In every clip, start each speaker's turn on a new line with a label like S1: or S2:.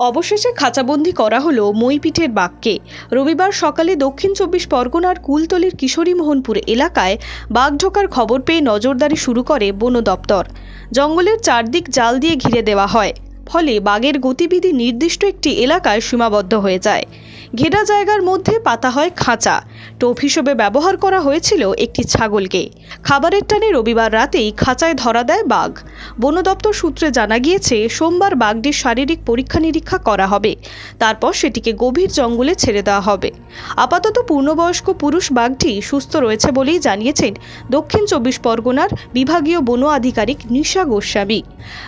S1: অবশেষে খাঁচাবন্দি করা হলো মইপিঠের বাঘকে। রবিবার সকালে দক্ষিণ চব্বিশ পরগনার কুলতলির কিশোরী মোহনপুর এলাকায় বাঘ ঢোকার খবর পেয়ে নজরদারি শুরু করে বন দপ্তর। জঙ্গলের চারদিক জাল দিয়ে ঘিরে দেওয়া হয়। ফলে বাঘের গতিবিধি নির্দিষ্ট একটি এলাকায় সীমাবদ্ধ হয়ে যায়। ঘেরা জায়গার মধ্যে পাতা হয় খাঁচা। টোপ হিসেবে ব্যবহার করা হয়েছিল একটি ছাগলকে। খাবারের টানে রবিবার রাতেই খাঁচায় ধরা দেয় বাঘ। বন দপ্তর সূত্রে জানা গিয়েছে, সোমবার বাঘটির শারীরিক পরীক্ষা নিরীক্ষা করা হবে। তারপর সেটিকে গভীর জঙ্গলে ছেড়ে দেওয়া হবে। আপাতত পূর্ণবয়স্ক পুরুষ বাঘটি সুস্থ রয়েছে বলেই জানিয়েছেন দক্ষিণ চব্বিশ পরগনার বিভাগীয় বন আধিকারিক নিশা গোস্বামী।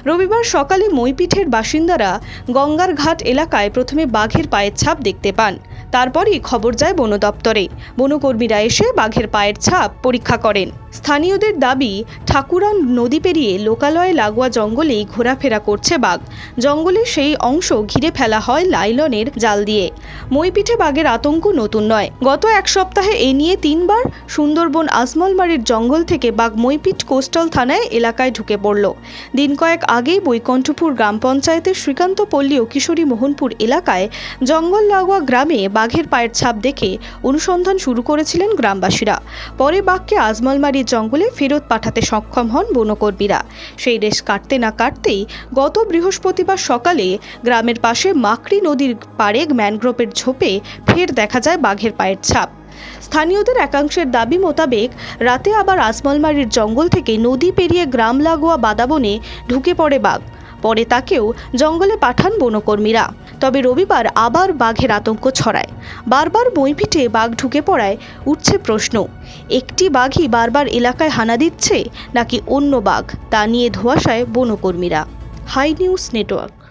S1: রবিবার সকালে মইপিঠের বাসিন্দারা গঙ্গার ঘাট এলাকায় প্রথমে বাঘের পায়ের ছাপ দেখতে পান। তারপরই খবর যায় বন দপ্তরে বনকর্মীরা এসে বাঘের পায়ের ছাপ পরীক্ষা করেন। স্থানীয়দের দাবি, ঠাকুরান নদী পেরিয়ে লোকালয়ে লাগোয়া জঙ্গলেই ঘোরাফেরা করছে বাঘ। জঙ্গলের সেই অংশ ঘিরে ফেলা হয় লাইলনের জাল দিয়ে। মইপিঠে বাঘের আতঙ্ক নতুন নয়। গত এক সপ্তাহে এ নিয়ে তিনবার সুন্দরবন আজমলমারির জঙ্গল থেকে বাঘ মইপিঠ কোস্টাল থানায় এলাকায় ঢুকে পড়ল। দিন কয়েক আগেই বৈকণ্ঠপুর গ্রাম পঞ্চায়েতের শ্রীকান্ত পল্লী ও কিশোরী মোহনপুর এলাকায় জঙ্গল লাগোয়া গ্রামে বাঘের পায়ের ছাপ দেখে অনুসন্ধান শুরু করেছিলেন গ্রামবাসীরা। পরে বাঘকে আজমলমারির জঙ্গলে ফেরত পাঠাতে সক্ষম হন বনকর্মীরা। সেই রেশ কাটতে না কাটতেই গত বৃহস্পতিবার সকালে গ্রামের পাশে মাকড়ি নদীর পাড়ে ম্যানগ্রোভের ঝোপে ফের দেখা যায় বাঘের পায়ের ছাপ। স্থানীয়দের একাংশের দাবি মোতাবেক রাতে আবার আজমলমারির জঙ্গল থেকে নদী পেরিয়ে গ্রাম লাগোয়া বাদাবনে ঢুকে পড়ে বাঘ। পরে তাকেও জঙ্গলে পাঠান বনকর্মীরা। তবে রবিবার আবার বাঘের আতঙ্ক ছড়ায়। বারবার বইপিঠে বাঘ ঢুকে পড়ায় উঠছে প্রশ্ন, একটি বাঘই বারবার এলাকায় হানা দিচ্ছে নাকি অন্য বাঘ? তা নিয়ে ধোয়াশায় বনকর্মীরা। Hi news network.